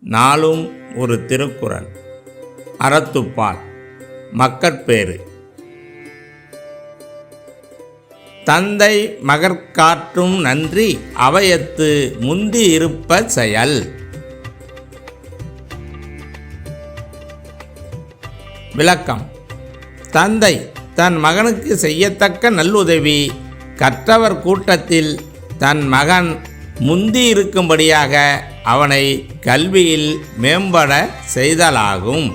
நாளும் ஒரு திருக்குறள். அறத்துப்பால். மக்கட்பேறு. தந்தை மகற்காற்றும் நன்றி அவையத்து முந்தி இருப்ப செயல். விளக்கம். தந்தை தன் மகனுக்கு செய்யத்தக்க நல்லுதவி. கற்றவர் கூட்டத்தில் தன் மகன் முந்தி இருக்கும்படியாக அவனை கல்வியில் மேம்பட செய்தலாகும்.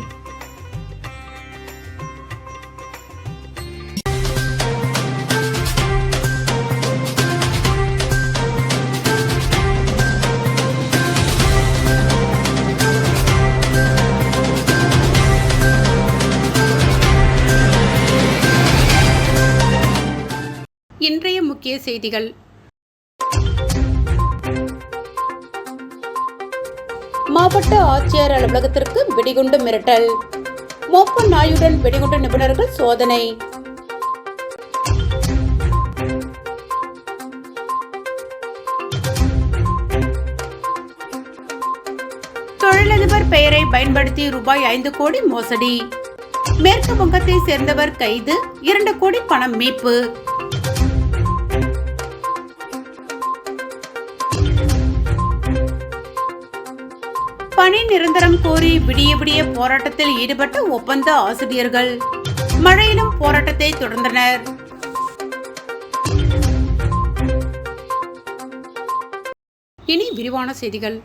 இன்றைய முக்கிய செய்திகள். மாவட்ட ஆட்சியர் அலுவலகத்திற்கு வெடிகுண்டு மிரட்டல். மோப்ப நாயுடன் வெடிகுண்டு நிபுணர்கள் சோதனை. தொழிலதிபர் பெயரை பயன்படுத்தி ரூபாய் ஐந்து கோடி மோசடி. மேற்கு வங்கத்தை சேர்ந்தவர் கைது இரண்டு கோடி பணம் மீட்பு. பணி நிரந்தரம் கோரி விடிய விடிய போராட்டத்தில் ஈடுபட்ட ஒப்பந்த ஆசிரியர்கள். மழையிலும் போராட்டத்தை தொடர்ந்தனர். இனி விரிவான செய்திகள்.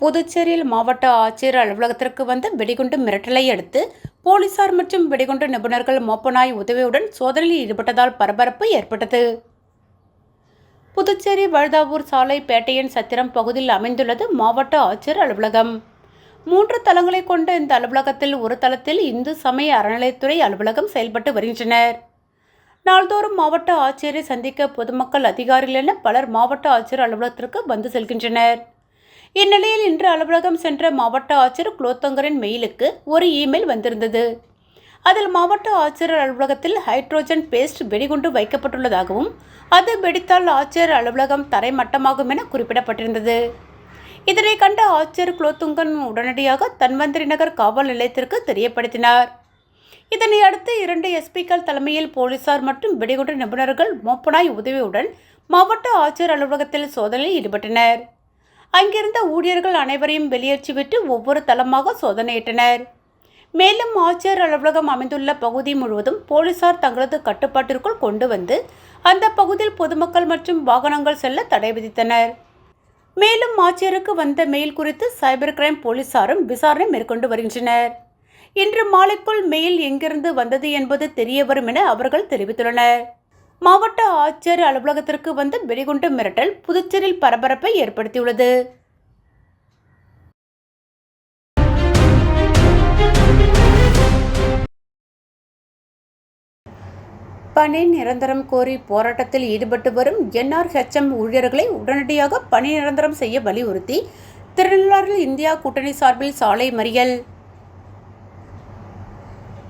புதுச்சேரியில் மாவட்ட ஆட்சியர் அலுவலகத்திற்கு வந்த வெடிகுண்டு மிரட்டலை அடுத்து போலீசார் மற்றும் வெடிகுண்டு நிபுணர்கள் மோப்பநாய் உதவியுடன் சோதனையில் ஈடுபட்டதால் பரபரப்பு ஏற்பட்டது. புதுச்சேரி வழுதாவூர் சாலை பேட்டையன் சத்திரம் பகுதியில் அமைந்துள்ளது மாவட்ட ஆட்சியர் அலுவலகம். மூன்று தளங்களை கொண்ட இந்த அலுவலகத்தில் ஒரு தளத்தில் இந்து சமய அறநிலையத்துறை அலுவலகம் செயல்பட்டு வருகின்றனர். நாள்தோறும் மாவட்ட ஆட்சியரை சந்திக்க பொதுமக்கள் அதிகாரிகள் என பலர் மாவட்ட ஆட்சியர் அலுவலகத்திற்கு வந்து செல்கின்றனர். இந்நிலையில் இன்று அலுவலகம் சென்ற மாவட்ட ஆட்சியர் குலோத்தங்கரின் மெயிலுக்கு ஒரு இமெயில் வந்திருந்தது. அதில் மாவட்ட ஆட்சியர் அலுவலகத்தில் ஹைட்ரோஜன் பேஸ்ட் வெடிகுண்டு வைக்கப்பட்டுள்ளதாகவும் அது வெடித்தால் ஆட்சியர் அலுவலகம் தரைமட்டமாகும் என குறிப்பிடப்பட்டிருந்தது. இதனை கண்ட ஆட்சியர் குலோத்துங்கன் உடனடியாக தன்வந்திரி நகர் காவல் நிலையத்திற்கு தெரியப்படுத்தினார். இதனை அடுத்து இரண்டு எஸ்பிக்கள் தலைமையில் போலீசார் மற்றும் வெடிகுண்டு நிபுணர்கள் மோப்பனாய் உதவியுடன் மாவட்ட ஆட்சியர் அலுவலகத்தில் சோதனையில் ஈடுபட்டனர். அங்கிருந்த ஊழியர்கள் அனைவரையும் வெளியேற்றிவிட்டு ஒவ்வொரு தளமாக சோதனையிட்டனர். மேலும் ஆட்சியர் அலுவலகம் அமைந்துள்ள பகுதி முழுவதும் போலீசார் தங்களது கட்டுப்பாட்டிற்குள் கொண்டு வந்து அந்த பகுதியில் பொதுமக்கள் மற்றும் வாகனங்கள் செல்ல தடை விதித்தனர். மேலும் ஆட்சியருக்கு வந்த மெயில் குறித்து சைபர் கிரைம் போலீசாரும் விசாரணை மேற்கொண்டு வருகின்றனர். இன்று மாலைக்குள் மெயில் எங்கிருந்து வந்தது என்பது தெரிய வரும் என அவர்கள் தெரிவித்துள்ளனர். மாவட்ட ஆட்சியர் அலுவலகத்திற்கு வந்த வெடிகுண்டு மிரட்டல் புதுச்சேரியில் பரபரப்பை ஏற்படுத்தியுள்ளது. பணி நிரந்தரம் கோரி போராட்டத்தில் ஈடுபட்டு வரும் என்ஆர்ஹெச்எம் ஊழியர்களை உடனடியாக பணி நிரந்தரம் செய்ய வலியுறுத்தி திருநள்ளாறில் இந்தியா கூட்டணி சார்பில் சாலை மறியல்.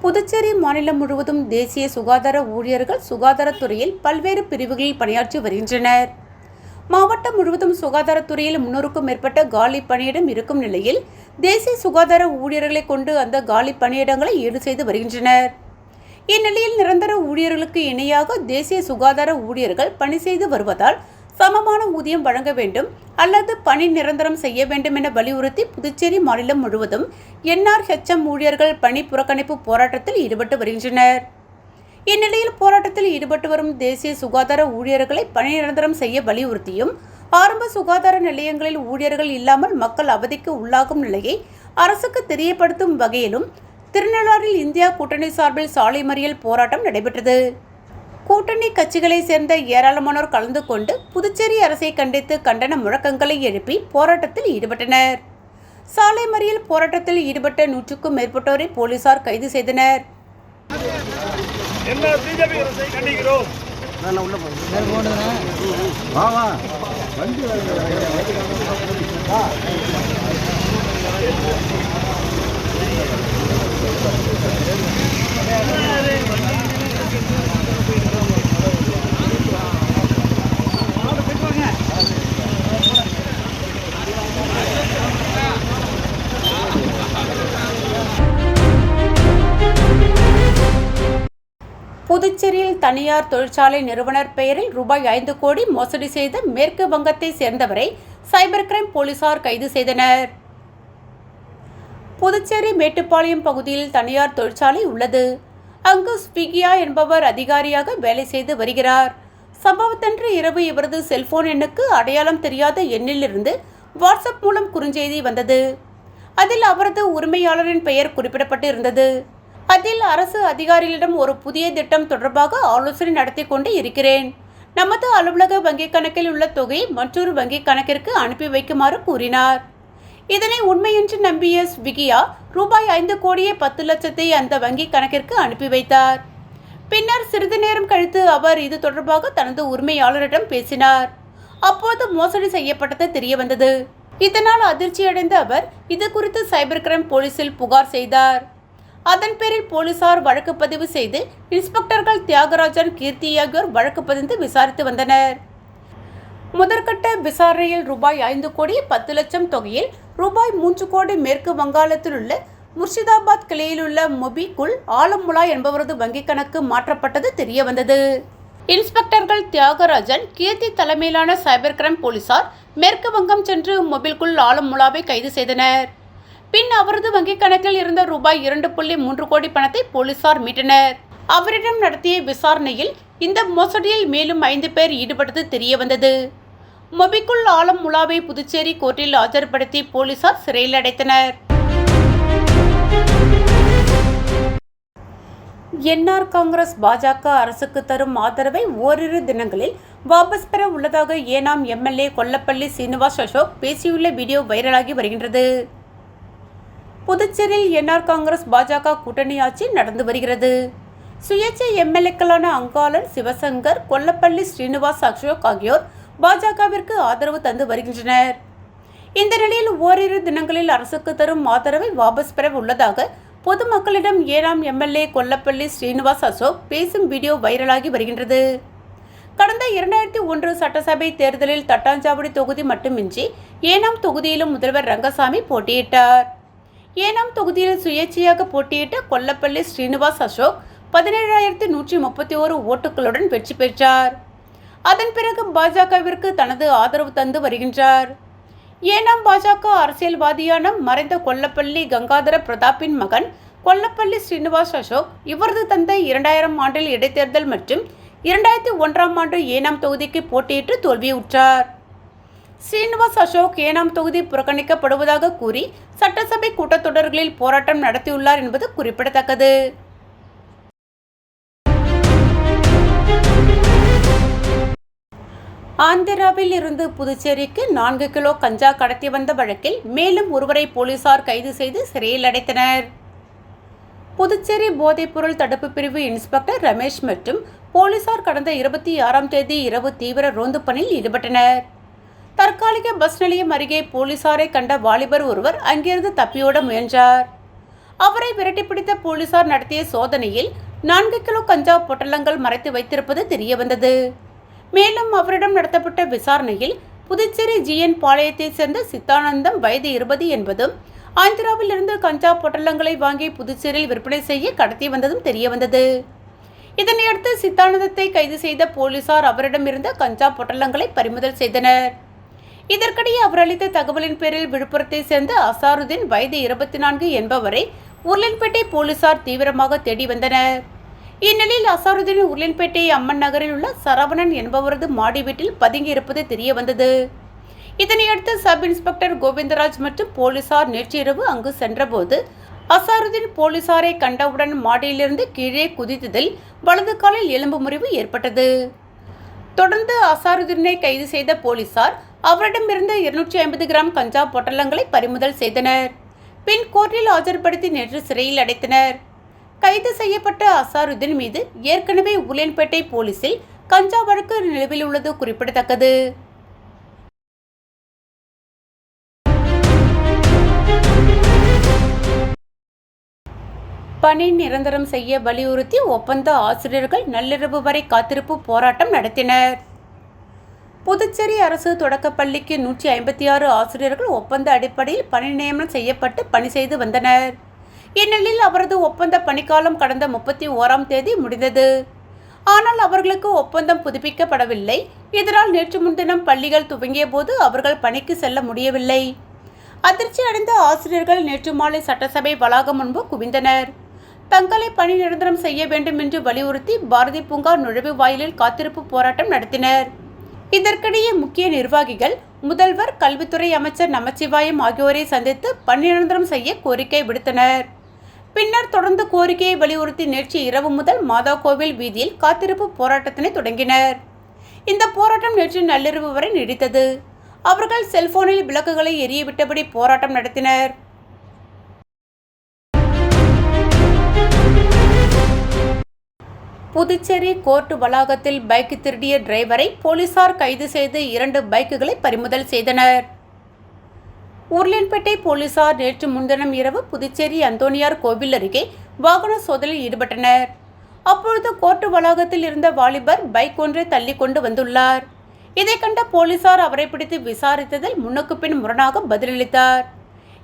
புதுச்சேரி மாநிலம் முழுவதும் தேசிய சுகாதார ஊழியர்கள் சுகாதாரத்துறையில் பல்வேறு பிரிவுகளில் பணியாற்றி வருகின்றனர். மாவட்டம் முழுவதும் சுகாதாரத்துறையில் முன்னூறுக்கும் மேற்பட்ட காலி பணியிடம் இருக்கும் நிலையில் தேசிய சுகாதார ஊழியர்களை கொண்டு அந்த காலி பணியிடங்களை ஈடு செய்து வருகின்றனர். இந்நிலையில் நிரந்தர ஊழியர்களுக்கு இணையாக தேசிய சுகாதார ஊழியர்கள் பணி செய்து வருவதால் சமமான ஊதியம் வழங்க வேண்டும் அல்லது பணி நிரந்தரம் செய்ய வேண்டும் என வலியுறுத்தி புதுச்சேரி மாநிலம் முழுவதும் என்ஆர்ஹெச்எம் ஊழியர்கள் பணி புறக்கணிப்பு போராட்டத்தில் ஈடுபட்டு வருகின்றனர். இந்நிலையில் போராட்டத்தில் ஈடுபட்டு வரும் தேசிய சுகாதார ஊழியர்களை பணி நிரந்தரம் செய்ய வலியுறுத்தியும் ஆரம்ப சுகாதார நிலையங்களில் ஊழியர்கள் இல்லாமல் மக்கள் அவதிக்கு உள்ளாகும் நிலையை அரசுக்கு தெரியப்படுத்தும் வகையிலும் திருநள்ளாறில் இந்தியா கூட்டணி சார்பில் சாலை மறியல் போராட்டம் நடைபெற்றது. கூட்டணி கட்சிகளைச் சேர்ந்த ஏராளமானோர் கலந்து கொண்டு புதுச்சேரி அரசை கண்டித்து கண்டன முழக்கங்களை எழுப்பி போராட்டத்தில் ஈடுபட்டனர். சாலை மறியல் போராட்டத்தில் ஈடுபட்ட நூற்றுக்கும் மேற்பட்டோரை போலீசார் கைது செய்தனர். வண்டி புதுச்சேரியில் தனியார் தொழிற்சாலை நிறுவனர் பெயரில் ரூபாய் ஐந்து கோடி மோசடி செய்த மேற்கு வங்கத்தை சேர்ந்தவரை சைபர் கிரைம் போலீசார் கைது செய்தனர். புதுச்சேரி மேட்டுப்பாளையம் பகுதியில் தனியார் தொழிற்சாலை உள்ளது. அங்கு ஸ்விகியா என்பவர் அதிகாரியாக வேலை செய்து வருகிறார். சம்பவத்தன்று இரவு இவரது செல்போன் எண்ணுக்கு அடையாளம் தெரியாத எண்ணிலிருந்து வாட்ஸ்அப் மூலம் குறுஞ்செய்தி வந்தது. அதில் அவரது உரிமையாளரின் பெயர் குறிப்பிடப்பட்டு இருந்தது அதில் அரசு அதிகாரிகளிடம் ஒரு புதிய திட்டம் தொடர்பாக ஆலோசனை நடத்தி கொண்டு இருக்கிறேன். நமது அலுவலக வங்கிக் கணக்கில் உள்ள தொகையை மற்றொரு வங்கிக் கணக்கிற்கு அனுப்பி வைக்குமாறு கூறினார். இதனை உண்மையென்று நம்பிய ஸ்விகியா ரூபாய் ஐந்து கோடியே பத்து லட்சத்தை அந்த வங்கி கணக்கிற்கு அனுப்பி வைத்தார். பின்னர் சிறிது நேரம் கழித்து அவர் இது தொடர்பாக தனது உரிமையாளரிடம் பேசினார். அப்போது மோசடி செய்யப்பட்டது தெரிய வந்தது இதனால் அதிர்ச்சியடைந்த அவர் இது குறித்து சைபர் கிரைம் போலீசில் புகார் செய்தார். அதன் பேரில் போலீசார் வழக்கு பதிவு செய்து இன்ஸ்பெக்டர்கள் தியாகராஜன் கீர்த்தி ஆகியோர் வழக்கு பதிந்து விசாரித்து வந்தனர். முதற்கட்ட விசாரணையில் ரூபாய் ஐந்து கோடி பத்து லட்சம் தொகையில் ரூபாய் மூன்று கோடி மேற்கு வங்காளத்தில் உள்ள முர்ஷிதாபாத் கிளையிலுள்ள மொபிக்குள் ஆலமுலா என்பவரது வங்கிக் கணக்கு மாற்றப்பட்டது தெரிய வந்தது இன்ஸ்பெக்டர்கள் தியாகராஜன் கீர்த்தி தலைமையிலான சைபர் கிரைம் போலீசார் மேற்கு வங்கம் சென்று மொபில்குள் ஆலமுலாவை கைது செய்தனர். பின் அவரது வங்கிக் கணக்கில் இருந்த ரூபாய் இரண்டு புள்ளி மூன்று கோடி பணத்தை போலீசார் மீட்டனர். அவரிடம் நடத்திய விசாரணையில் இந்த மோசடியில் மேலும் ஐந்து பேர் ஈடுபட்டது தெரிய வந்தது மொபிக்குள் ஆலம் முலாவை புதுச்சேரி கோர்ட்டில் ஆஜர்படுத்தி போலீசார் சிறையில் அடைத்தனர். என்ஆர் காங்கிரஸ் பாஜக அரசுக்கு தரும் ஆதரவை ஓரிரு தினங்களில் வாபஸ் பெற உள்ளதாக ஏனாம் எம்எல்ஏ கொல்லப்பள்ளி சீனிவாஸ் அசோக் பேசியுள்ள வீடியோ வைரலாகி வருகின்றது. புதுச்சேரியில் என்ஆர் காங்கிரஸ் பாஜக கூட்டணி ஆட்சி நடந்து வருகிறது. சுயேட்சை எம்எல்ஏக்களான அங்காளன் சிவசங்கர் கொல்லப்பள்ளி ஸ்ரீனிவாஸ் அசோக் ஆகியோர் பாஜகவிற்கு ஆதரவு தந்து வருகின்றனர். இந்த நிலையில் ஓரிரு தினங்களில் அரசுக்கு தரும் ஆதரவை வாபஸ் பெற உள்ளதாக பொதுமக்களிடம் ஏனாம் எம்எல்ஏ கொல்லப்பள்ளி ஸ்ரீனிவாஸ் அசோக் பேசும் வீடியோ வைரலாகி வருகின்றது. கடந்த இரண்டாயிரத்தி ஒன்று சட்டசபை தேர்தலில் தட்டாஞ்சாவடி தொகுதி மட்டுமின்றி ஏனாம் தொகுதியிலும் முதல்வர் ரங்கசாமி போட்டியிட்டார். ஏனாம் தொகுதியில் சுயேட்சையாக போட்டியிட்ட கொல்லப்பள்ளி ஸ்ரீனிவாஸ் அசோக் பதினேழாயிரத்தி நூற்றி முப்பத்தி ஓரு ஓட்டுகளுடன் வெற்றி பெற்றார். அதன் பிறகு பாஜகவிற்கு தனது ஆதரவு தந்து வருகின்றார். ஏனாம் பாஜக அரசியல்வாதியான மறைந்த கொல்லப்பள்ளி கங்காதர பிரதாப்பின் மகன் கொல்லப்பள்ளி ஸ்ரீனிவாஸ் அசோக் இவரது தந்தை இரண்டாயிரம் ஆண்டில் இடைத்தேர்தல் மற்றும் இரண்டாயிரத்தி ஒன்றாம் ஆண்டு ஏனாம் தொகுதிக்கு போட்டியிட்டு தோல்வியுற்றார். ஸ்ரீனிவாஸ் அசோக் ஏனாம் தொகுதி புறக்கணிக்கப்படுவதாக கூறி சட்டசபை கூட்டத்தொடர்களில் போராட்டம் நடத்தியுள்ளார் என்பது குறிப்பிடத்தக்கது. ஆந்திராவில் இருந்து புதுச்சேரிக்கு நான்கு கிலோ கஞ்சா கடத்தி வந்த வழக்கில் மேலும் ஒருவரை போலீசார் கைது செய்து சிறையில் அடைத்தனர். புதுச்சேரி போதைப்பொருள் தடுப்பு பிரிவு இன்ஸ்பெக்டர் ரமேஷ் மற்றும் போலீசார் கடந்த இருபத்தி ஆறாம் தேதி இரவு தீவிர ரோந்து பணியில் ஈடுபட்டனர். தற்காலிக பஸ் நிலையம் அருகே போலீசாரை கண்ட வாலிபர் ஒருவர் அங்கிருந்து தப்பியோட முயன்றார். அவரை விரட்டிப்பிடித்த போலீசார் நடத்திய சோதனையில் நான்கு கிலோ கஞ்சா பொட்டலங்கள் மறைத்து வைத்திருப்பது தெரியவந்தது. மேலும் அவரிடம் நடத்தப்பட்ட விசாரணையில் புதுச்சேரி ஜிஎன் பாளையத்தைச் சேர்ந்த சித்தானந்தம் வயது இருபது என்பதும் ஆந்திராவில் இருந்து கஞ்சா பொட்டலங்களை வாங்கி புதுச்சேரியில் விற்பனை செய்ய கடத்தி வந்ததும் தெரியவந்தது இதனையடுத்து சித்தானந்தத்தை கைது செய்த போலீசார் அவரிடமிருந்த கஞ்சா பொட்டலங்களை பறிமுதல் செய்தனர். இதற்கிடையே அவர் அளித்த தகவலின் பேரில் விழுப்புரத்தை சேர்ந்த அசாருதீன் வயது இருபத்தி நான்கு என்பவரை உருளன்பேட்டை போலீசார் தீவிரமாக தேடி வந்தனர். இந்நிலையில் அசாருதீன் உருளன்பேட்டை அம்மன் நகரில் உள்ள சரவணன் என்பவரது மாடி வீட்டில் பதுங்கி இருப்பது தெரிய வந்தது இதனையடுத்து சப் இன்ஸ்பெக்டர் கோவிந்தராஜ் மற்றும் போலீசார் நேற்றிரவு அங்கு சென்றபோது அசாருதீன் போலீசாரை கண்டவுடன் மாடியிலிருந்து கீழே குதித்ததில் வலது காலில் எலும்பு முறிவு ஏற்பட்டது. தொடர்ந்து அசாருதீனை கைது செய்த போலீசார் அவரிடமிருந்து இருநூற்றி ஐம்பது கிராம் கஞ்சா பொட்டலங்களை பறிமுதல் செய்தனர். பின் கோர்ட்டில் ஆஜர்படுத்தி நேற்று சிறையில் அடைத்தனர். கைது செய்யப்பட்ட அசாருதீன் மீது ஏற்கனவே உலியன்பேட்டை போலீசில் கஞ்சா வழக்கு நிலவில் உள்ளது குறிப்பிடத்தக்கது. பணி நிரந்தரம் செய்ய வலியுறுத்தி ஒப்பந்த ஆசிரியர்கள் நள்ளிரவு வரை காத்திருப்பு போராட்டம் நடத்தினர். புதுச்சேரி அரசு தொடக்கப்பள்ளிக்கு நூற்றி ஐம்பத்தி ஆறு ஆசிரியர்கள் ஒப்பந்த அடிப்படையில் பணி நியமனம் செய்யப்பட்டு பணி செய்து வந்தனர். இந்நிலையில் அவரது ஒப்பந்த பணிக்காலம் கடந்த முப்பத்தி ஓராம் தேதி முடிந்தது. ஆனால் அவர்களுக்கு ஒப்பந்தம் புதுப்பிக்கப்படவில்லை. இதனால் நேற்று முன்தினம் பள்ளிகள் துவங்கிய போது அவர்கள் பணிக்கு செல்ல முடியவில்லை. அதிர்ச்சி அடைந்த ஆசிரியர்கள் நேற்று மாலை சட்டசபை வளாகம் முன்பு குவிந்தனர். தங்களை பணி நிரந்தரம் செய்ய வேண்டும் என்று வலியுறுத்தி பாரதி பூங்கா நுழைவு வாயிலில் காத்திருப்பு போராட்டம் நடத்தினர். இதற்கிடையே முக்கிய நிர்வாகிகள் முதல்வர் கல்வித்துறை அமைச்சர் நமச்சிவாயம் ஆகியோரை சந்தித்து பணி நிரந்தரம் செய்ய கோரிக்கை விடுத்தனர். பின்னர் தொடர்ந்து கோரிக்கையை வலியுறுத்தி நேற்று இரவு முதல் மாதா கோவில் வீதியில் காத்திருப்பு போராட்டத்தினை தொடங்கினர். இந்த போராட்டம் நேற்று நள்ளிரவு வரை நீடித்தது. அவர்கள் செல்போனில் விளக்குகளை எரியவிட்டபடி போராட்டம் நடத்தினர். புதுச்சேரி கோர்ட் வளாகத்தில் பைக் திருடிய டிரைவரை போலீசார் கைது செய்து இரண்டு பைக்குகளை பறிமுதல் செய்தனர். உருளின்பேட்டை போலீசார் நேற்று முன்தினம் இரவு புதுச்சேரி அந்தோனியார் கோவில் அருகே வாகன சோதனையில் ஈடுபட்டனர். அப்பொழுது கோர்ட்டு வளாகத்தில் இருந்த வாலிபர் பைக் ஒன்றை தள்ளி கொண்டு வந்துள்ளார். இதை கண்ட போலீசார் அவரை பிடித்து விசாரித்ததில் முன்னுக்கு பின் முரணாக பதிலளித்தார்.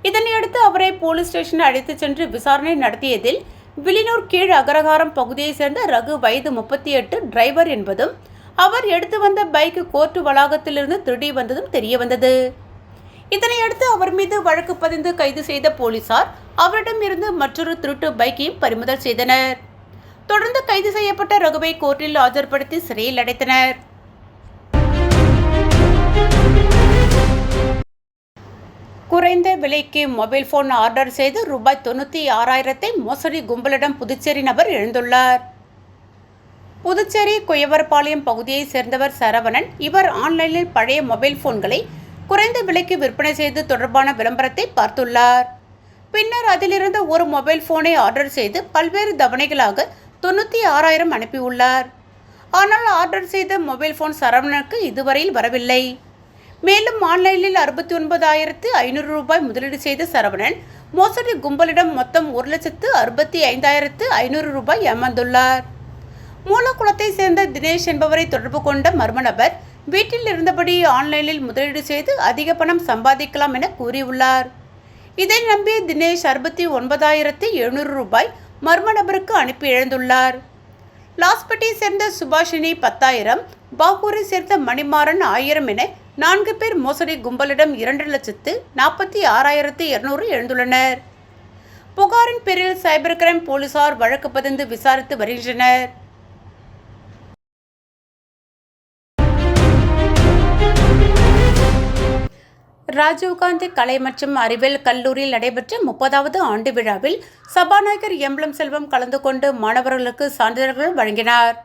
இதனையடுத்து அவரை போலீஸ் ஸ்டேஷன் அழைத்துச் சென்று விசாரணை நடத்தியதில் வில்லியனூர் கீழ் அகரகாரம் பகுதியைச் சேர்ந்த ரகு வயது முப்பத்தி எட்டு டிரைவர் என்பதும் அவர் எடுத்து வந்த பைக் கோர்ட்டு வளாகத்திலிருந்து திருடி வந்ததும் தெரியவந்தது. இதனையடுத்து அவர் மீது வழக்கு பதிந்து கைது செய்த போலீசார் அவரிடமிருந்து மற்றொரு திருட்டு பைக்கையும் பறிமுதல் செய்தனர். தொடர்ந்து கைது செய்யப்பட்ட ரகுவை கோர்ட்டில் ஆஜர்படுத்தி சிறையில் அடைத்தனர். குறைந்த விலைக்கு மொபைல் போன் ஆர்டர் செய்து ரூபாய் தொண்ணூற்றி ஆறாயிரத்தை மோசடி கும்பலிடம் புதுச்சேரி நபர் எழுந்துள்ளார் புதுச்சேரி குயவர்பாளையம் பகுதியைச் சேர்ந்தவர் சரவணன் இவர் ஆன்லைனில் பழைய மொபைல் போன்களை குறைந்த விலைக்கு விற்பனை செய்து தொடர்பான விளம்பரத்தை பார்த்துள்ளார். பின்னர் அதிலிருந்து ஒரு மொபைல் போனை ஆர்டர் செய்து பல்வேறு தவணைகளாக தொண்ணூற்றி ஆறாயிரம் அனுப்பியுள்ளார். ஆனால் ஆர்டர் செய்த மொபைல் ஃபோன் சரவணனுக்கு இதுவரையில் வரவில்லை. மேலும் ஆன்லைனில் அறுபத்தி ஒன்பதாயிரத்து ஐநூறு ரூபாய் முதலீடு செய்த சரவணன் மோசடி கும்பலிடம் மொத்தம் ஒரு லட்சத்து அறுபத்தி ஐந்தாயிரத்து ஐநூறு ரூபாய் ஏமாந்துள்ளார். மூலக்குளத்தை சேர்ந்த தினேஷ் என்பவரை தொடர்பு கொண்ட மர்ம நபர் வீட்டில் இருந்தபடி ஆன்லைனில் முதலீடு செய்து அதிக பணம் சம்பாதிக்கலாம் என கூறியுள்ளார். இதை நம்பி தினேஷ் அறுபத்தி ஒன்பதாயிரத்தி எழுநூறு ரூபாய் மர்ம நபருக்கு அனுப்பி இழந்துள்ளார் லாஸ்பேட்டை சேர்ந்த சுபாஷினி பத்தாயிரம் பாகூரை சேர்ந்த மணிமாறன் ஆயிரம் என நான்கு பேர் மோசடி கும்பலிடம் இரண்டு லட்சத்து நாற்பத்தி ஆறாயிரத்தி இருநூறு எழுந்துள்ளனர். புகாரின் பேரில் சைபர் கிரைம் போலீசார் வழக்கு பதிந்து விசாரித்து வருகின்றனர். ராஜீவ்காந்தி கலை மற்றும் அறிவியல் கல்லூரியில் நடைபெற்ற முப்பதாவது ஆண்டு விழாவில் சபாநாயகர் எம்பளம் செல்வம் கலந்து கொண்டு மாணவர்களுக்கு சான்றிதழ்கள் வழங்கினார்.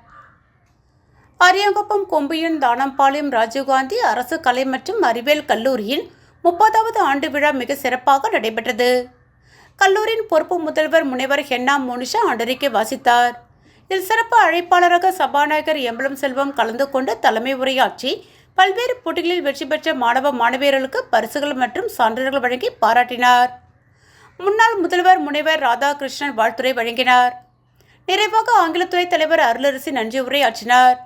அரியங்குப்பம் கொம்பியன் தானம்பாளையம் ராஜீவ்காந்தி அரசு கலை மற்றும் அறிவியல் கல்லூரியின் முப்பதாவது ஆண்டு விழா மிக சிறப்பாக நடைபெற்றது. கல்லூரியின் பொறுப்பு முதல்வர் முனைவர் ஹென்னா மோனிஷா ஆண்டறிக்கை வாசித்தார். இதில் சிறப்பு அழைப்பாளராக சபாநாயகர் எம்பளம் செல்வம் கலந்து கொண்டு தலைமை உரையாற்றி பல்வேறு போட்டிகளில் வெற்றி பெற்ற மாணவ மாணவியர்களுக்கு பரிசுகள் மற்றும் சான்றிதழ்கள் வழங்கி பாராட்டினார். முன்னாள் முதல்வர் முனைவர் ராதாகிருஷ்ணன் வாழ்த்துறை வழங்கினார். நிறைவாக ஆங்கிலத்துறை தலைவர் அருளரசி நன்றி உரையாற்றினார்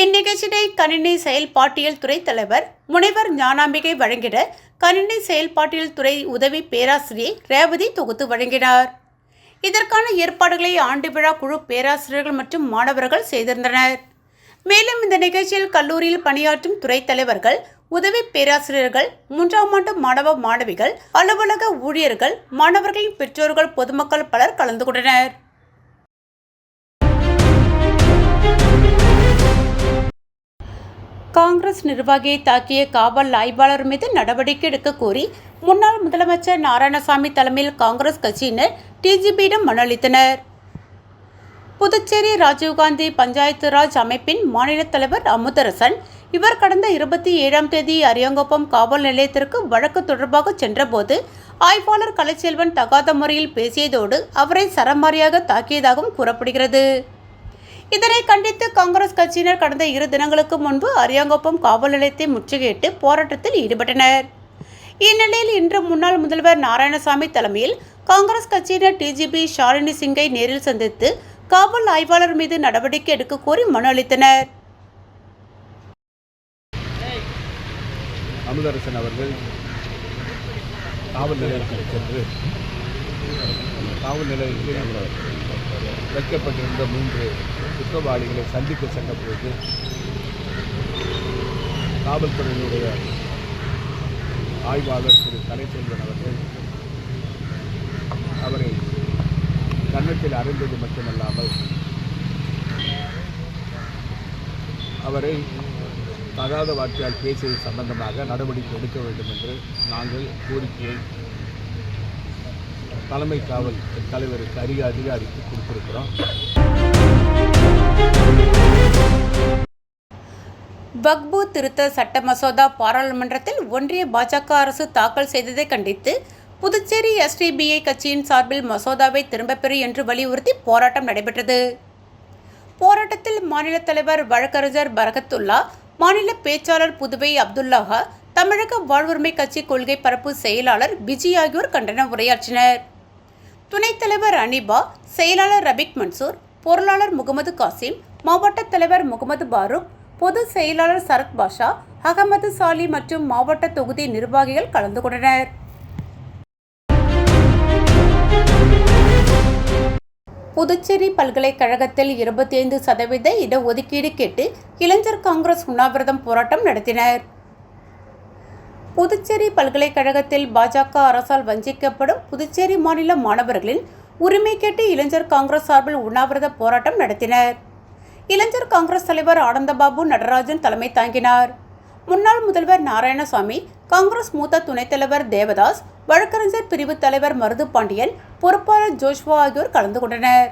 இந்நிகழ்ச்சியை கணினி செயல்பாட்டியல் துறை தலைவர் முனைவர் ஞானாம்பிகை வழங்கிட கணினி செயல்பாட்டியல் துறை உதவி பேராசிரியை ரேவதி தொகுத்து வழங்கினார். இதற்கான ஏற்பாடுகளை ஆண்டு விழா குழு பேராசிரியர்கள் மற்றும் மாணவர்கள் செய்திருந்தனர். மேலும் இந்த நிகழ்ச்சியில் கல்லூரியில் பணியாற்றும் துறை தலைவர்கள் உதவி பேராசிரியர்கள் மூன்றாம் ஆண்டு மாணவ மாணவிகள் அலுவலக ஊழியர்கள் மாணவர்களின் பெற்றோர்கள் பொதுமக்கள் பலர் கலந்து கொண்டனர். காங்கிரஸ் நிர்வாகியை தாக்கிய காவல் ஆய்வாளர் மீது நடவடிக்கை எடுக்க கோரி முன்னாள் முதலமைச்சர் நாராயணசாமி தலைமையில் காங்கிரஸ் கட்சியினர் டிஜிபியிடம் மனு அளித்தனர். புதுச்சேரி ராஜீவ்காந்தி பஞ்சாயத்து ராஜ் அமைப்பின் மாநில தலைவர் அமுதரசன் இவர் கடந்த இருபத்தி ஏழாம் தேதி அரியங்கோப்பம் காவல் நிலையத்திற்கு வழக்கு தொடர்பாக சென்றபோது ஆய்வாளர் கலைச்செல்வன் தகாத முறையில் பேசியதோடு அவரை சரமாரியாக தாக்கியதாகவும் கூறப்படுகிறது. இதனை கண்டித்து காங்கிரஸ் கட்சியினர் கடந்த இரு தினங்களுக்கு முன்பு அரியாங்கோப்பம் காவல் நிலையத்தை முற்றுகையிட்டு போராட்டத்தில் ஈடுபட்டனர். இந்நிலையில் இன்று முன்னாள் முதல்வர் நாராயணசாமி தலைமையில் காங்கிரஸ் கட்சியினர் டிஜிபி ஷாலினி சிங்கை நேரில் சந்தித்து காவல் ஆய்வாளர் மீது நடவடிக்கை எடுக்க கோரி மனு அளித்தனர். அமுதரசன் அவர்கள் காவல் நிலையத்தில் சென்று காவல் நிலையத்தில் வைக்கப்பட்டிருந்த மூன்று குற்றவாளிகளை சந்திக்க சென்றபோது காவல்துறையினுடைய ஆய்வாளர் திரு கலைச்செல்வன் அவர்கள் அவரை கன்னத்தில் அறிந்தது மட்டுமல்லாமல் அவரை தகாத வார்த்தையால் பேசியது சம்பந்தமாக நடவடிக்கை எடுக்க வேண்டும் என்று நாங்கள் கோரிக்கையை தலைமை காவல் தலைவருக்கு அதிக அதிகாரிக்கு கொடுத்திருக்கிறோம். பக்பூ திருத்த சட்ட மசோதா பாராளுமன்றத்தில் ஒன்றிய பாஜக அரசு தாக்கல் செய்ததை கண்டித்து புதுச்சேரி எஸ்டிபிஐ கட்சியின் சார்பில் மசோதாவை திரும்பப் பெறு என்று வலியுறுத்தி போராட்டம் நடைபெற்றது. போராட்டத்தில் மாநில தலைவர் வழக்கறிஞர் பரகத்துல்லா மாநில பேச்சாளர் புதுவை அப்துல்லாஹா தமிழக வாழ்வுரிமை கட்சி கொள்கை பரப்பு செயலாளர் பிஜி ஆகியோர் கண்டன உரையாற்றினர். துணைத் தலைவர் அனிபா செயலாளர் ரபிக் மன்சூர் பொருளாளர் முகமது காசிம் மாவட்ட தலைவர் முகமது பாரூக் பொது செயலாளர் சரத் பாஷா அகமது சாலி மற்றும் மாவட்ட தொகுதி நிர்வாகிகள் கலந்து கொண்டனர். புதுச்சேரி பல்கலைக்கழகத்தில் இருபத்தி ஐந்து சதவீத இடஒதுக்கீடு கேட்டு இளைஞர் காங்கிரஸ் உண்ணாவிரதம் போராட்டம் நடத்தினர். புதுச்சேரி பல்கலைக்கழகத்தில் பாஜக அரசால் வஞ்சிக்கப்படும் புதுச்சேரி மாநில மாணவர்களின் உரிமை கேட்டு இளைஞர் காங்கிரஸ் சார்பில் உண்ணாவிரத போராட்டம் நடத்தினர். இளைஞர் காங்கிரஸ் தலைவர் ஆனந்தபாபு நடராஜன் தலைமை தாங்கினார். முன்னாள் முதல்வர் நாராயணசாமி காங்கிரஸ் மூத்த துணைத் தலைவர் தேவதாஸ் வழக்கறிஞர் பிரிவு தலைவர் மருது பாண்டியன் பொறுப்பாளர் ஜோஷ்வா ஆகியோர் கலந்து கொண்டனர்.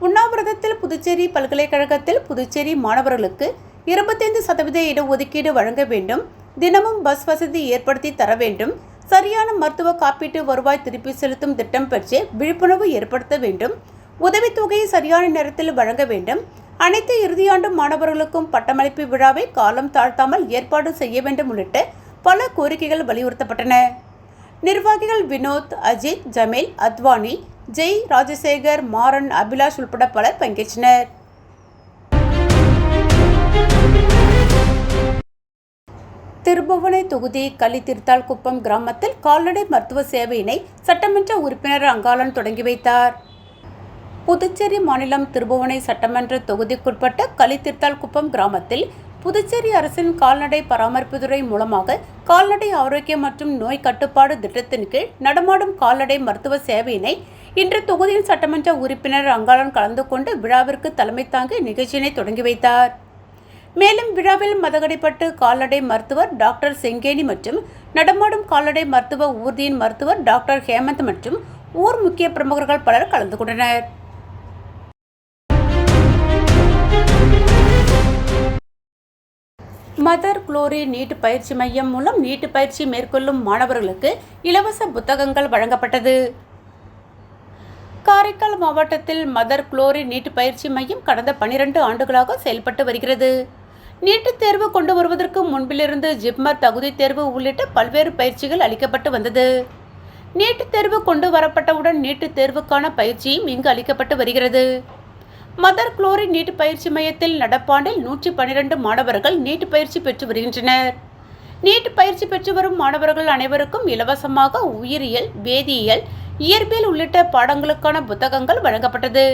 உண்ணாவிரதத்தில் புதுச்சேரி பல்கலைக்கழகத்தில் புதுச்சேரி மாணவர்களுக்கு இருபத்தைந்து சதவீத இடஒதுக்கீடு வழங்க வேண்டும் தினமும் பஸ் வசதி ஏற்படுத்தி தர வேண்டும் சரியான மருத்துவ காப்பீட்டு வருவாய் திருப்பி செலுத்தும் திட்டம் பற்றி விழிப்புணர்வு ஏற்படுத்த வேண்டும் உதவித்தொகையை சரியான நேரத்தில் வழங்க வேண்டும் அனைத்து இறுதியாண்டு மாணவர்களுக்கும் பட்டமளிப்பு விழாவை காலம் தாழ்த்தாமல் ஏற்பாடு செய்ய வேண்டும் உள்ளிட்ட பல கோரிக்கைகள் வலியுறுத்தப்பட்டன. நிர்வாகிகள் வினோத் அஜித் ஜமீல் அத்வானி ஜெய் ராஜசேகர் மாறன் அபிலாஷ் உள்பட பலர் பங்கேற்றனர். திருபுவனை தொகுதி கலித்திருத்தால் குப்பம் கிராமத்தில் கால்நடை மருத்துவ சேவையினை சட்டமன்ற உறுப்பினர் அங்காளன் தொடங்கி வைத்தார். புதுச்சேரி மாநிலம் திருபுவனை சட்டமன்ற தொகுதிக்குட்பட்ட கலித்திருத்தால் குப்பம் கிராமத்தில் புதுச்சேரி அரசின் கால்நடை பராமரிப்புத்துறை மூலமாக கால்நடை ஆரோக்கியம் மற்றும் நோய் கட்டுப்பாடு திட்டத்தின் கீழ் நடமாடும் கால்நடை மருத்துவ சேவையினை இன்று தொகுதியின் சட்டமன்ற உறுப்பினர் அங்காளன் கலந்து கொண்டு விழாவிற்கு தலைமை தாங்கி நிகழ்ச்சியினை தொடங்கி வைத்தார். மேலும் விழாவில் மதகடிப்பட்டு கால்நடை மருத்துவர் டாக்டர் செங்கேனி மற்றும் நடமாடும் கால்நடை மருத்துவ ஊர்தியின் மருத்துவர் டாக்டர் ஹேமந்த் மற்றும் ஊர் முக்கிய பிரமுகர்கள் பலர் கலந்து கொண்டனர். மதர் குளோரி நீட் பயிற்சி மையம் மூலம் நீட் பயிற்சி மேற்கொள்ளும் மாணவர்களுக்கு இலவச புத்தகங்கள் வழங்கப்பட்டது. காரைக்கால் மாவட்டத்தில் மதர் குளோரி நீட் பயிற்சி மையம் கடந்த பனிரெண்டு ஆண்டுகளாக செயல்பட்டு வருகிறது. நீட்டுத் தேர்வு கொண்டு வருவதற்கு முன்பிலிருந்து ஜிப்மர் தகுதி தேர்வு உள்ளிட்ட பல்வேறு பயிற்சிகள் அளிக்கப்பட்டு வந்தது. நீட்டுத் தேர்வு கொண்டு வரப்பட்டவுடன் நீட்டுத் தேர்வுக்கான பயிற்சியும் இங்கு அளிக்கப்பட்டு வருகிறது. மதர் குளோரின் நீட் பயிற்சி மையத்தில் நடப்பாண்டில் நூற்றி பன்னிரண்டு மாணவர்கள் நீட் பயிற்சி பெற்று வருகின்றனர். நீட் பயிற்சி பெற்று வரும் மாணவர்கள் அனைவருக்கும் இலவசமாக உயிரியல் வேதியியல் இயற்பியல் உள்ளிட்ட பாடங்களுக்கான புத்தகங்கள் வழங்கப்பட்டது.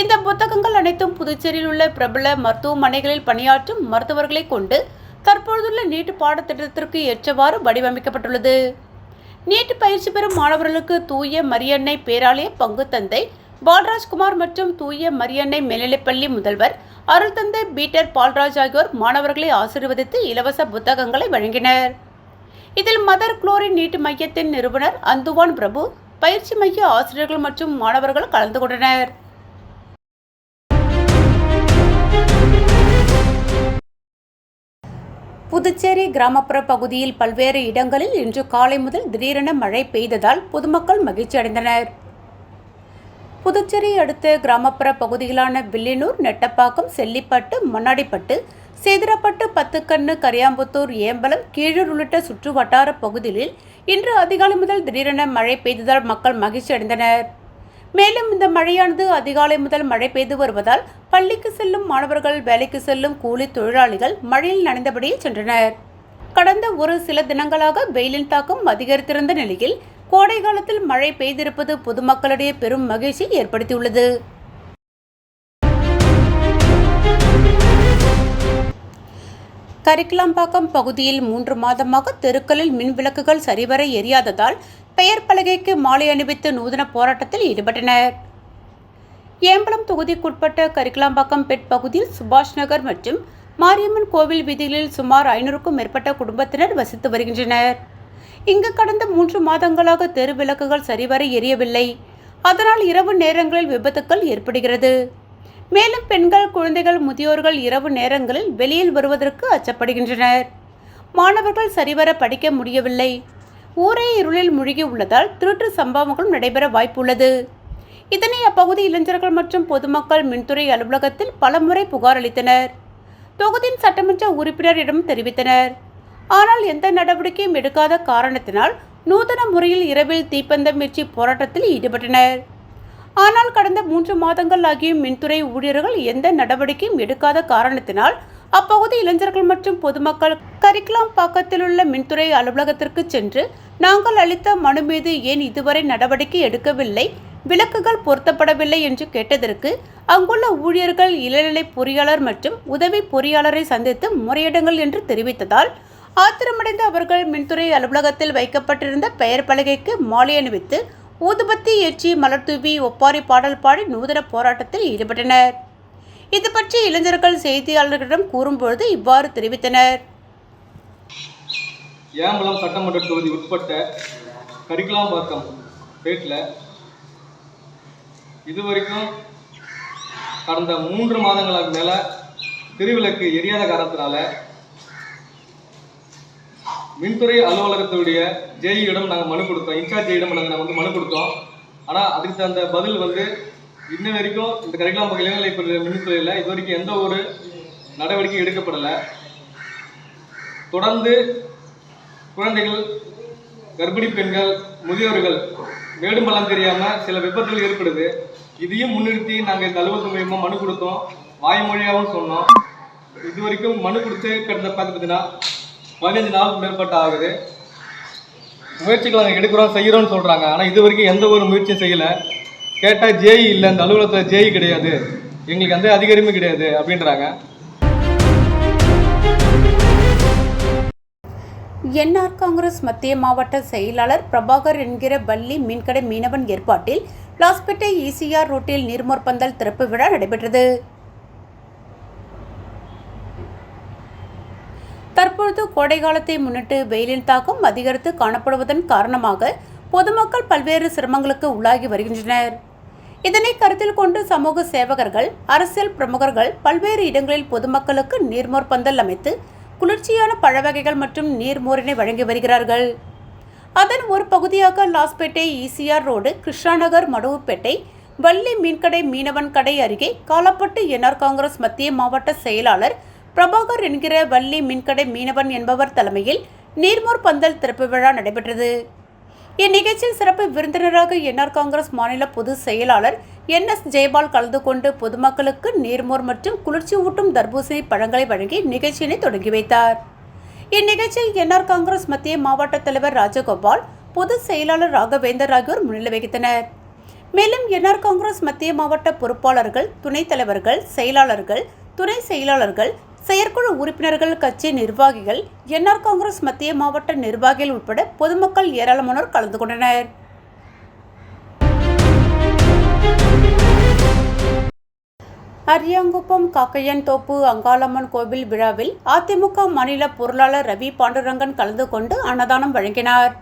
இந்த புத்தகங்கள் அனைத்தும் புதுச்சேரியில் உள்ள பிரபல மருத்துவமனைகளில் பணியாற்றும் மருத்துவர்களை கொண்டு தற்பொழுதுள்ள நீட் பாடத்திட்டத்திற்கு ஏற்றவாறு வடிவமைக்கப்பட்டுள்ளது. நீட் பயிற்சி பெறும் மாணவர்களுக்கு தூய மரியன்னை பேராலய பங்கு தந்தை பால்ராஜ்குமார் மற்றும் தூய மரியன்னை மேல்நிலைப்பள்ளி முதல்வர் அருள் தந்தை பீட்டர் பால்ராஜ் ஆகியோர் மாணவர்களை ஆசீர்வதித்து இலவச புத்தகங்களை வழங்கினர். இதில் மதர் குளோரின் நீட் மையத்தின் நிறுவனர் அந்துவான் பிரபு பயிற்சி மைய ஆசிரியர்கள் மற்றும் மாணவர்கள் கலந்து கொண்டனர். புதுச்சேரி கிராமப்புற பகுதியில் பல்வேறு இடங்களில் இன்று காலை முதல் திடீரென மழை பெய்ததால் பொதுமக்கள் மகிழ்ச்சி அடைந்தனர் புதுச்சேரி அடுத்த கிராமப்புற பகுதிகளான வில்லியனூர் நெட்டப்பாக்கம் செல்லிப்பட்டு மண்ணாடிப்பட்டு சேதிரப்பட்டு பத்துக்கண்ணு கரியாம்புத்தூர் ஏம்பலம் கீழூர் உள்ளிட்ட சுற்று வட்டார பகுதிகளில் இன்று அதிகாலை முதல் திடீரென மழை பெய்ததால் மக்கள் மகிழ்ச்சி அடைந்தனர். மேலும் இந்த மழையானது அதிகாலை முதல் மழை பெய்து வருவதால் பள்ளிக்கு செல்லும் மாணவர்கள் வேலைக்கு செல்லும் கூலி தொழிலாளிகள் மழையில் நனைந்தபடியே சென்றனர். கடந்த ஒரு சில தினங்களாக வெயிலின் தாக்கம் அதிகரித்திருந்த நிலையில் கோடை காலத்தில் மழை பெய்திருப்பது பொதுமக்களிடையே பெரும் மகிழ்ச்சியை ஏற்படுத்தியுள்ளது. கரிக்குலாம்பாக்கம் பகுதியில் மூன்று மாதமாக தெருக்களில் மின் விளக்குகள் சரிவர எரியாததால் பெயர் பலகைக்கு மாலை அணிவித்து நூதன போராட்டத்தில் ஈடுபட்டனர். ஏம்பலம் தொகுதிக்குட்பட்ட கரிக்கலாம்பாக்கம் பெட் பகுதியில் சுபாஷ் நகர் மற்றும் மாரியம்மன் கோவில் வீதிகளில் சுமார் ஐநூறுக்கும் மேற்பட்ட குடும்பத்தினர் வசித்து வருகின்றனர். இங்கு கடந்த மூன்று மாதங்களாக தெரு விளக்குகள் சரிவர எரியவில்லை. அதனால் இரவு நேரங்களில் விபத்துக்கள் ஏற்படுகிறது. மேலும் பெண்கள் குழந்தைகள் முதியோர்கள் இரவு நேரங்களில் வெளியில் வருவதற்கு அச்சப்படுகின்றனர். மாணவர்கள் சரிவர படிக்க முடியவில்லை. ஊரே இருளில் மூழ்கி உள்ளதால் திருட்டு சம்பவங்களும் நடைபெற வாய்ப்புள்ளது. இதனை அப்பகுதி இளைஞர்கள் மற்றும் பொதுமக்கள் மின்துறை அலுவலகத்தில் பலமுறை புகார் அளித்தனர். தொகுதியின் சட்டமன்ற உறுப்பினரிடம் தெரிவித்தனர். ஆனால் எந்த நடவடிக்கையும் எடுக்காத காரணத்தினால் நூதன முறையில் இரவில் தீப்பந்தம் வெற்றி போராட்டத்தில் ஈடுபட்டனர். ஆனால் கடந்த மூன்று மாதங்கள் ஆகியும் மின்துறை ஊழியர்கள் எந்த நடவடிக்கையும் எடுக்காத காரணத்தினால் அப்பகுதி இளைஞர்கள் மற்றும் பொதுமக்கள் கரிக்கலாம் பாக்கத்திலுள்ள மின்துறை அலுவலகத்திற்கு சென்று நாங்கள் அளித்த மனு மீது ஏன் இதுவரை நடவடிக்கை எடுக்கவில்லை விளக்குகள் பொருத்தப்படவில்லை என்று கேட்டதற்கு அங்குள்ள ஊழியர்கள் இளநிலை பொறியாளர் மற்றும் உதவி பொறியாளரை சந்தித்து முறையிடுங்கள் என்று தெரிவித்ததால் ஆத்திரமடைந்த அவர்கள் மின்துறை அலுவலகத்தில் வைக்கப்பட்டிருந்த பெயர் பலகைக்கு மாலை அணிவித்து ஊதுபத்தி ஏற்றி மலர் தூவி ஒப்பாரி பாடல் பாடி நூதன போராட்டத்தில் ஈடுபட்டனர். இது பற்றி இளைஞர்கள் செய்தியாளர்களிடம் கூறும்பொழுது இவ்வாறு தெரிவித்தனர். ஏம்பலம் சட்டமன்ற தொகுதி உட்பட்ட கரிக்கலாம்பாக்கம் பேட்டில் இதுவரைக்கும் கடந்த மூன்று மாதங்களுக்கு மேலே திருவிளக்கு எரியாத காரணத்தினால மின்துறை அலுவலகத்துடைய ஜேஇயிடம் நாங்கள் மனு கொடுத்தோம். இன்சார்ஜ் ஜேயிடம் நாங்கள் வந்து மனு கொடுத்தோம். ஆனால் அதுக்கு தகுந்த பதில் வந்து இன்ன வரைக்கும் இந்த கரிக்கலாம்பாக்கம் இளைஞர்களை பள்ளியில மின்துறையில் இது வரைக்கும் எந்த ஒரு நடவடிக்கை எடுக்கப்படலை. தொடர்ந்து குழந்தைகள் கர்ப்பிணி பெண்கள் முதியோர்கள் மேடும் தெரியாமல் சில விபத்துகள் ஏற்படுது. இதையும் முன்னிறுத்தி நாங்கள் இந்த அலுவலகம் மூலியமாக மனு கொடுத்தோம். வாய்மொழியாகவும் சொன்னோம். இது வரைக்கும் மனு கொடுத்து கடந்த பார்த்தீங்கன்னா பதினஞ்சு நாளுக்கு மேற்பட்ட ஆகுது. முயற்சிகள் நாங்கள் எடுக்கிறோம் செய்கிறோம்னு சொல்கிறாங்க ஆனால் இது வரைக்கும் எந்த ஒரு முயற்சியும் செய்யலை. கேட்டால் ஜேஇ இல்லை இந்த அலுவலகத்தில் ஜேஇ கிடையாது. எங்களுக்கு எந்த அதிகாரமும் கிடையாது அப்படின்றாங்க. என்ஆர் காங்கிரஸ் மத்திய மாவட்ட செயலாளர் பிரபாகர் என்கிற பள்ளி மீன்கடை மீனவன் ஏற்பாட்டில் லாஸ்பேட்டை இசிஆர் ரோட்டில் நீர்மோர்பந்தல் திறப்பு விழா நடைபெற்றது. தற்பொழுது கோடை காலத்தை முன்னிட்டு வெயிலின் தாக்கம் அதிகரித்து காணப்படுவதன் காரணமாக பொதுமக்கள் பல்வேறு சிரமங்களுக்கு உள்ளாகி வருகின்றனர். இதனை கருத்தில் கொண்டு சமூக சேவகர்கள் அரசியல் பிரமுகர்கள் பல்வேறு இடங்களில் பொதுமக்களுக்கு நீர்மோர் பந்தல் அமைத்து குளிர்ச்சியான பழவகைகள் மற்றும் நீர்மோரினை வழங்கி வருகிறார்கள். அதன் ஒரு பகுதியாக லாஸ்பேட்டை இசிஆர் ரோடு கிருஷ்ணாநகர் மடுவுப்பேட்டை வள்ளி மீன்கடை மீனவன் கடை அருகே காலப்பட்டு என்ஆர் காங்கிரஸ் மத்திய மாவட்ட செயலாளர் பிரபாகர் என்கிற வள்ளி மின்கடை மீனவன் என்பவர் தலைமையில் நீர்மோர் பந்தல் திறப்பு விழா நடைபெற்றது. இந்நிகழ்ச்சியில் சிறப்பு விருந்தினராக என்ஆர் காங்கிரஸ் மாநில பொதுச் செயலாளர் என் எஸ் ஜெயபால் கலந்து கொண்டு பொதுமக்களுக்கு நீர்மோர் மற்றும் குளிர்ச்சி ஊட்டும் தர்பூசணி பழங்களை வழங்கி நிகழ்ச்சியினை தொடங்கி வைத்தார். இந்நிகழ்ச்சியில் என்ஆர் காங்கிரஸ் மத்திய மாவட்ட தலைவர் ராஜகோபால் பொதுச் செயலாளர் ராகவேந்தர் ஆகியோர் முன்னிலை வகித்தனர். மேலும் என்ஆர் காங்கிரஸ் மத்திய மாவட்ட பொறுப்பாளர்கள் துணைத் தலைவர்கள் செயலாளர்கள் துணை செயலாளர்கள் செயற்குழு உறுப்பினர்கள் கட்சி நிர்வாகிகள் என்ஆர் காங்கிரஸ் மத்திய மாவட்ட நிர்வாகிகள் உட்பட பொதுமக்கள் ஏராளமானோர் கலந்து கொண்டனர். அரியாங்குப்பம் காக்கையன் தோப்பு அங்காளம்மன் கோவில் விழாவில் அதிமுக மாநில பொருளாளர் ரவி பாண்டுரங்கன் கலந்து கொண்டு அன்னதானம் வழங்கினார்.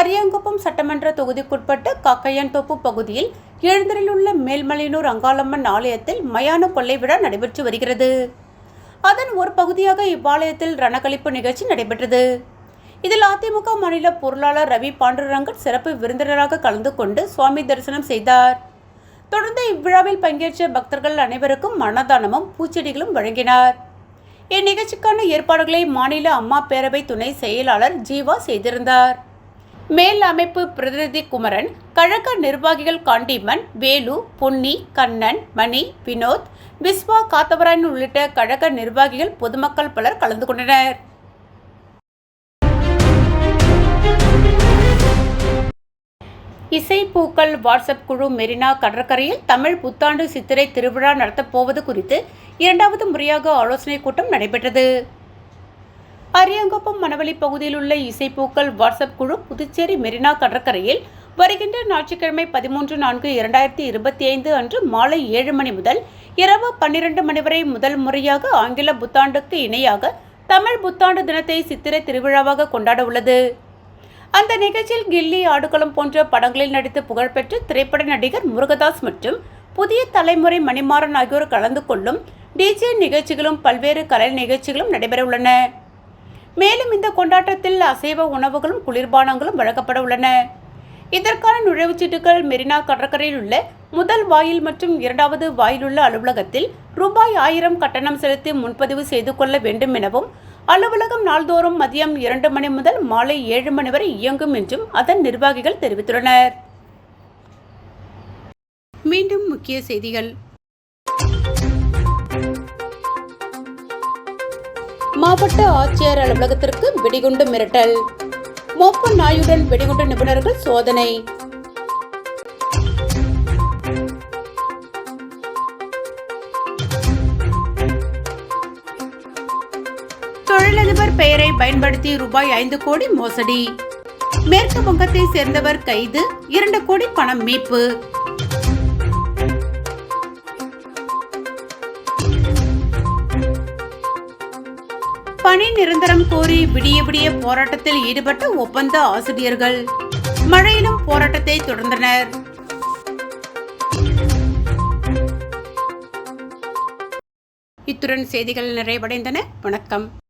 அரியாங்குப்பம் சட்டமன்ற தொகுதிக்குட்பட்ட காக்கையன் தோப்பு பகுதியில் எழுந்தரிலுள்ள மேல்மலையனூர் அங்காளம்மன் ஆலயத்தில் மயான கொள்ளை விழா நடைபெற்று வருகிறது. அதன் ஒரு பகுதியாக இவ்வாலயத்தில் ரணக்களிப்பு நிகழ்ச்சி நடைபெற்றது. இதில் அதிமுக மாநில பொருளாளர் ரவி பாண்டுரங்கன் சிறப்பு விருந்தினராக கலந்து கொண்டு சுவாமி தரிசனம் செய்தார். தொடர்ந்து இவ்விழாவில் பங்கேற்ற பக்தர்கள் அனைவருக்கும் மனதானமும் பூச்செடிகளும் வழங்கினார். இந்நிகழ்ச்சிக்கான ஏற்பாடுகளை மாநில அம்மா பேரவை துணை செயலாளர் ஜீவா செய்திருந்தார். மேல் அமைப்பு பிரதிநிதி குமரன் கழக நிர்வாகிகள் காண்டிமன் வேலு பொன்னி கண்ணன் மணி வினோத் விஸ்வா காத்தவராயன் உள்ளிட்ட கழக நிர்வாகிகள் பொதுமக்கள் பலர் கலந்து கொண்டனர். இசைப்பூக்கள் வாட்ஸ்அப் குழு மெரினா கடற்கரையில் தமிழ் புத்தாண்டு சித்திரை திருவிழா நடத்தப்போவது குறித்து இரண்டாவது முறையாக ஆலோசனைக் கூட்டம் நடைபெற்றது. அரியாங்குப்பம் மணவெளி பகுதியில் உள்ள இசைப்பூக்கள் வாட்ஸ்அப் குழு புதுச்சேரி மெரினா கடற்கரையில் வருகின்ற ஞாயிற்றுக்கிழமை பதிமூன்று நான்கு இரண்டாயிரத்தி இருபத்தி ஐந்து அன்று மாலை ஏழு மணி முதல் இரவு பன்னிரண்டு மணி வரை முதல் முறையாக ஆங்கில புத்தாண்டுக்கு இணையாக தமிழ் புத்தாண்டு தினத்தை சித்திரை திருவிழாவாக கொண்டாட உள்ளது. அந்த நிகழ்ச்சியில் கில்லி ஆடுகளம் போன்ற படங்களில் நடித்து புகழ்பெற்ற திரைப்பட நடிகர் முருகதாஸ் மற்றும் புதிய தலைமுறை மணிமாறன் ஆகியோர் கலந்து கொள்ளும் டிஜே நிகழ்ச்சிகளும் பல்வேறு கலை நிகழ்ச்சிகளும் நடைபெறவுள்ளன மேலும் இந்த கொண்டாட்டத்தில் அசைவ உணவுகளும் குளிர்பானங்களும் வழங்கப்பட உள்ளன. இதற்கான நுழைவுச்சீட்டுகள் மெரினா கடற்கரையில் உள்ள முதல் வாயில் மற்றும் இரண்டாவது வாயிலுள்ள அலுவலகத்தில் ரூபாய் ஆயிரம் கட்டணம் செலுத்தி முன்பதிவு செய்து கொள்ள வேண்டும் எனவும் அலுவலகம் நாள்தோறும் மதியம் இரண்டு மணி முதல் மாலை ஏழு மணி வரை இயங்கும் என்றும் அதன் நிர்வாகிகள் தெரிவித்துள்ளனர். மீண்டும் முக்கிய செய்திகள். மாவட்ட ஆட்சியர் அலுவலகத்திற்கு வெடிகுண்டு மிரட்டல். மோப்ப நாயுடன் வெடிகுண்டு நிபுணர்கள் சோதனை. தொழிலதிபர் பெயரை பயன்படுத்தி ரூபாய் ஐந்து கோடி மோசடி. மேற்கு வங்கத்தை சேர்ந்தவர் கைது இரண்டு கோடி பணம் மீட்பு. பணி நிரந்தரம் கோரி விடிய விடிய போராட்டத்தில் ஈடுபட்ட ஒப்பந்த ஆசிரியர்கள். மழையிலும் போராட்டத்தை தொடர்ந்தனர். இத்துடன் செய்திகள் நிறைவடைந்தன. வணக்கம்.